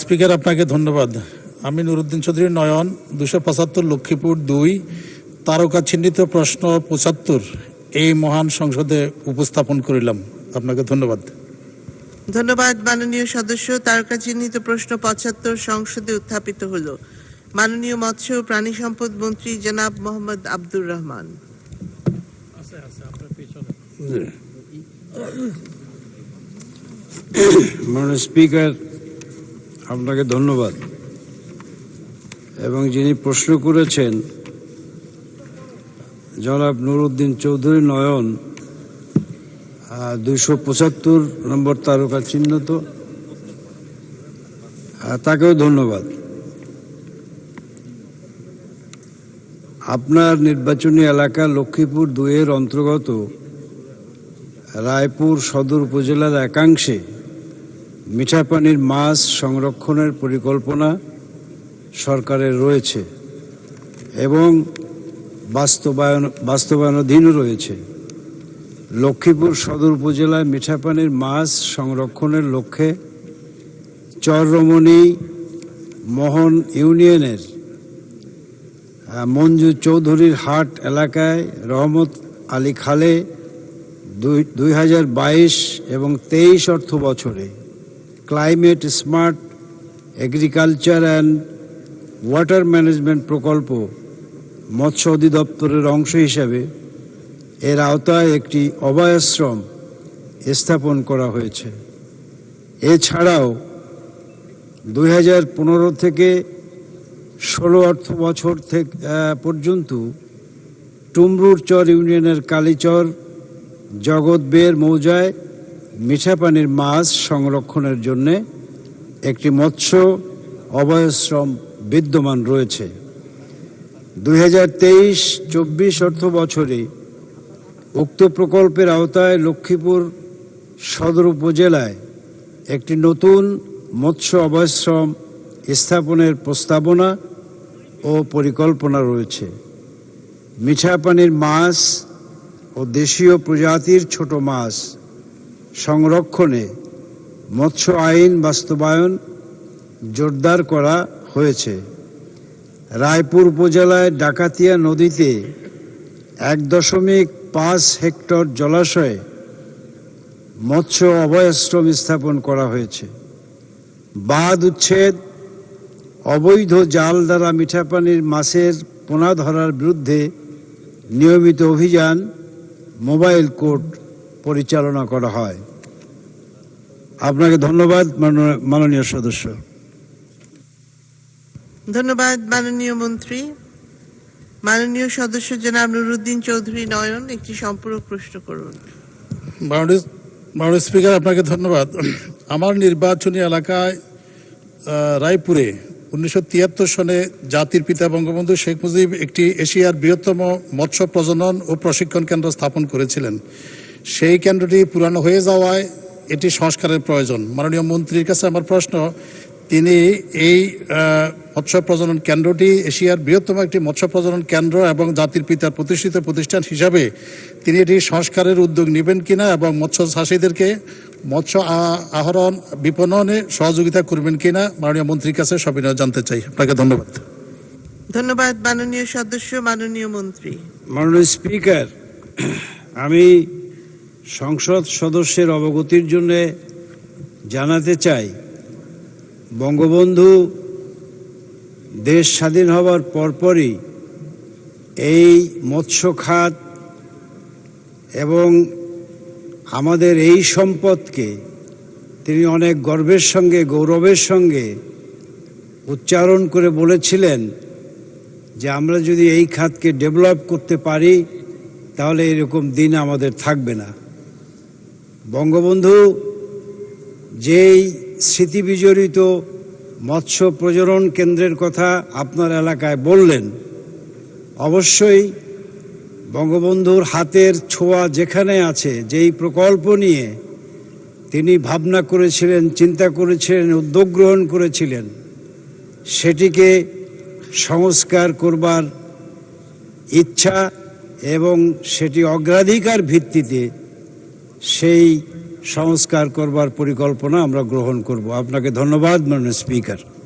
Speaker আপনাকে ধন্যবাদ। আমি নুরুদ্দিন চৌধুরী নয়ন দুশো পঁচাত্তর লক্ষ্মীপুর দুই তারকা চিহ্নিত প্রশ্ন পঁচাত্তর এই মহান সংসদে উপস্থাপন করিলাম। আপনাকে ধন্যবাদ। ধন্যবাদ মাননীয় সদস্য। তারকা চিহ্নিত প্রশ্ন পঁচাত্তর সংসদে উত্থাপিত হলো। মাননীয় মৎস্য ও প্রাণী সম্পদ মন্ত্রী জনাব মোহাম্মদ আব্দুর রহমান। মাননীয় স্পিকার আপনাকে ধন্যবাদ। এবং যিনি প্রশ্ন করেছেন, জনাব নুরুদ্দিন চৌধুরী নয়ন দুইশো পঁচাত্তর নম্বর তারকা চিহ্নিত। তাকেও ধন্যবাদ। আপনার নির্বাচনী এলাকা লক্ষ্মীপুর দুইয়ের অন্তর্গত রায়পুর সদর উপজেলার একাংশে মিঠা পানির মাছ সংরক্ষণের পরিকল্পনা সরকারের রয়েছে এবং বাস্তবায়ন বাস্তবায়নাধীনও রয়েছে। লক্ষ্মীপুর সদর উপজেলায় মিঠা পানির মাছ সংরক্ষণের লক্ষ্যে চররমণী মোহন ইউনিয়নের মঞ্জু চৌধুরীর হাট এলাকায় রহমত আলী খালে দুই দুই হাজার বাইশ এবং তেইশ অর্থ বছরে climate smart agriculture and water management প্রকল্প মৎস্য অধিদপ্তরের অংশ হিসাবে এর আওতায় একটি অভয়াশ্রম স্থাপন করা হয়েছে। এছাড়াও দুই হাজার পনেরো থেকে ষোলো অর্থ বছর থেকে পর্যন্ত টুমরুর চর ইউনিয়নের কালীচর জগৎবের মৌজায় মিঠা পানির মাছ সংরক্ষণের জন্যে একটি মৎস্য অভয়াশ্রম বিদ্যমান রয়েছে। দুই হাজার তেইশ চব্বিশ অর্থ বছরে উক্ত প্রকল্পের আওতায় লক্ষ্মীপুর সদর উপজেলায় একটি নতুন মৎস্য অভয়াশ্রম স্থাপনের প্রস্তাবনা ও পরিকল্পনা রয়েছে। মিঠা পানির মাছ ও দেশীয় প্রজাতির ছোট মাছ সংরক্ষণে মৎস্য আইন বাস্তবায়ন জোরদার করা হয়েছে। রায়পুর উপজেলায় ডাকাতিয়া নদীতে এক দশমিক পাঁচ হেক্টর জলাশয়ে মৎস্য অভয়াশ্রম স্থাপন করা হয়েছে। বাঁধ উচ্ছেদ, অবৈধ জাল দ্বারা মিঠাপানির মাছের পোনা ধরার বিরুদ্ধে নিয়মিত অভিযান মোবাইল কোর্ট পরিচালনা করা হয়। আপনাকে ধন্যবাদ মাননীয়- সদস্য। ধন্যবাদ মাননীয় মন্ত্রী। মাননীয় সদস্য জনাব নুরুদ্দিন চৌধুরী নয়ন একটি সম্পূরক প্রশ্ন করুন। মাননীয় মাননীয় স্পিকার আপনাকে ধন্যবাদ। আমার নির্বাচনী এলাকায় রায়পুরে উনিশশো তিয়াত্তর সনে জাতির পিতা বঙ্গবন্ধু শেখ মুজিব একটি এশিয়ার বৃহত্তম মৎস্য প্রজনন ও প্রশিক্ষণ কেন্দ্র স্থাপন করেছিলেন। সেই কেন্দ্রটি পুরানো হয়ে যাওয়ায় এটি সংস্কারের প্রয়োজন। মাননীয় মন্ত্রীর কাছে আমার প্রশ্ন তিনি এই মৎস্য প্রজনন কেন্দ্রটি এশিয়ার বৃহত্তম একটি মৎস্য প্রজনন কেন্দ্র এবং জাতির পিতার প্রতিষ্ঠিত প্রতিষ্ঠান হিসাবে তিনি এটি সংস্কারের উদ্যোগ নেবেন কিনা এবং মৎস্য চাষীদেরকে মৎস্য আহরণ বিপণনে সহযোগিতা করবেন কিনা মাননীয় মন্ত্রীর কাছে সবিনয় জানতে চাই। আপনাকে ধন্যবাদ। ধন্যবাদ মাননীয় সদস্য মাননীয় মন্ত্রী। মাননীয় স্পিকার আমি সংসদ সদস্যের অবগতির জন্য জানাতে চাই, বঙ্গবন্ধু দেশ স্বাধীন হওয়ার পরপরই এই মৎস্য খাত এবং আমাদের এই সম্পদকে তিনি অনেক গর্বের সঙ্গে, গৌরবের সঙ্গে উচ্চারণ করে বলেছিলেন যে আমরা যদি এই খাতকে ডেভেলপ করতে পারি, তাহলে এরকম দিন আমাদের থাকবে না। বঙ্গবন্ধু, যেই স্মৃতিবিজড়িত মৎস্য প্রজনন কেন্দ্রের কথা আপনার এলাকায় বললেন, অবশ্যই বঙ্গবন্ধুর হাতের ছোঁয়া যেখানে আছে, যেই প্রকল্প নিয়ে তিনি ভাবনা করেছিলেন, চিন্তা করেছিলেন, উদ্যোগ গ্রহণ করেছিলেন, সেটিকে সংস্কার করবার ইচ্ছা এবং সেটি অগ্রাধিকার ভিত্তিতে সেই সংস্কার করবার পরিকল্পনা আমরা গ্রহণ করব। আপনাকে ধন্যবাদ মাননীয় স্পিকার।